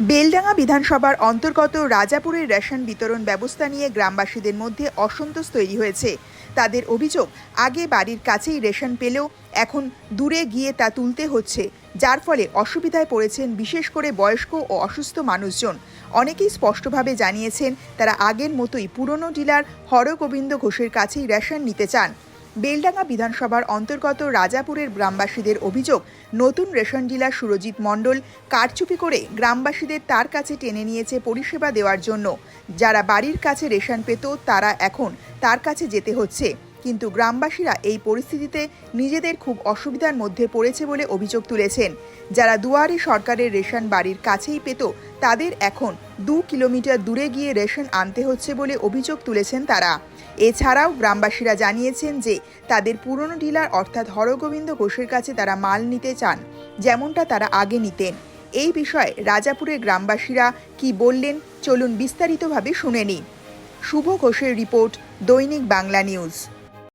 বেলডাঙ্গা বিধানসভার অন্তর্গত রাজাপুরের রেশন বিতরণ ব্যবস্থা নিয়ে গ্রামবাসীদের মধ্যে অসন্তোষ তৈরি হয়েছে। তাদের অভিযোগ, আগে বাড়ির কাছেই রেশন পেলেও এখন দূরে গিয়ে তা তুলতে হচ্ছে, যার ফলে অসুবিধায় পড়েছেন বিশেষ করে বয়স্ক ও অসুস্থ মানুষজন। অনেকেই স্পষ্টভাবে জানিয়েছেন, তারা আগের মতোই পুরনো ডিলার হরগোবিন্দ ঘোষের কাছেই রেশন নিতে চান। বেলডাঙ্গা বিধানসভার অন্তর্গত রাজাপুরের গ্রামবাসীদের অভিযোগ, নতুন রেশন ডিলার সুরজিৎ মণ্ডল কারচুপি করে গ্রামবাসীদের তার কাছে টেনে নিয়েছে পরিষেবা দেওয়ার জন্য। যারা বাড়ির কাছে রেশন পেত, তারা এখন তার কাছে যেতে হচ্ছে। কিন্তু গ্রামবাসীরা এই পরিস্থিতিতে নিজেদের খুব অসুবিধার মধ্যে পড়েছে বলে অভিযোগ তুলেছেন। যারা দুয়ারে সরকারের রেশন বাড়ির কাছেই পেত, তাদের এখন দু কিলোমিটার দূরে গিয়ে রেশন আনতে হচ্ছে বলে অভিযোগ তুলেছেন তারা। এছাড়াও গ্রামবাসীরা জানিয়েছেন যে, তাদের পুরনো ডিলার অর্থাৎ হরগোবিন্দ ঘোষের কাছে তারা মাল নিতে চান, যেমনটা তারা আগে নিতেন। এই বিষয়ে রাজাপুরের গ্রামবাসীরা কি বললেন, চলুন বিস্তারিতভাবে শুনে নিই। শুভ ঘোষের রিপোর্ট, দৈনিক বাংলা নিউজ।